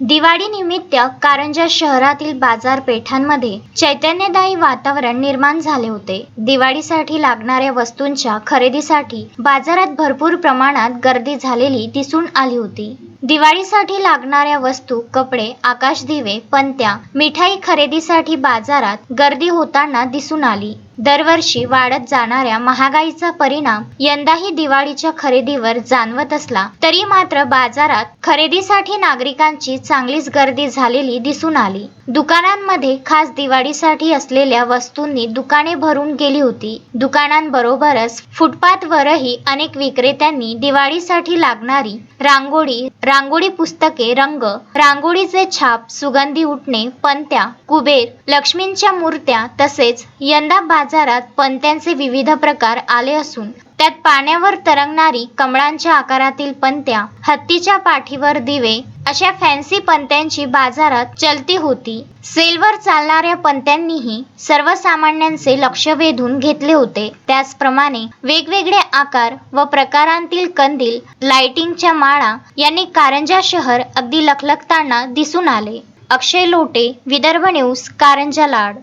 दिवाळीनिमित्त कारंजा शहरातील बाजारपेठांमध्ये चैतन्यदायी वातावरण निर्माण झाले होते. दिवाळीसाठी लागणाऱ्या वस्तूंच्या खरेदीसाठी बाजारात भरपूर प्रमाणात गर्दी झालेली दिसून आली होती. दिवाळीसाठी लागणाऱ्या वस्तू कपडे आकाशदिवे पंत्या मिठाई खरेदीसाठी बाजारात गर्दी होताना दिसून आली. दरवर्षी वाढत जाणाऱ्या महागाईचा परिणाम यंदाही दिवाळीच्या खरेदीवर जाणवत असला तरी मात्र बाजारात खरेदीसाठी नागरिकांची चांगलीच गर्दी झालेली दिसून आली. दुकानांमध्ये खास दिवाळीसाठी असलेल्या वस्तूंनी दुकाने भरून गेली होती. दुकानांबरोबरच फुटपाथवरही अनेक विक्रेत्यांनी दिवाळीसाठी लागणारी रांगोळी रांगोळी पुस्तके रंग रांगोळीचे छाप सुगंधी उठणे पणत्या कुबेर लक्ष्मींच्या मूर्त्या तसेच यंदा बाजार बाजारात पणत्यांचे विविध प्रकार आले असून त्यात पाण्यावर तरंगणारी कमळांच्या आकारातील पणत्या हत्तीच्या पाठीवर दिवे अशा फॅन्सी पणत्यांची बाजारात चलती होती. सेलवर चालणाऱ्या पणत्यांनीही सर्वसामान्यांचे लक्ष वेधून घेतले होते. त्याचप्रमाणे वेगवेगळे आकार व प्रकारांतील कंदील लाइटिंगच्या माळा यांनी कारंजा शहर अगदी लखलखताना दिसून आले. अक्षय लोटे विदर्भ न्यूज कारंजा लाड.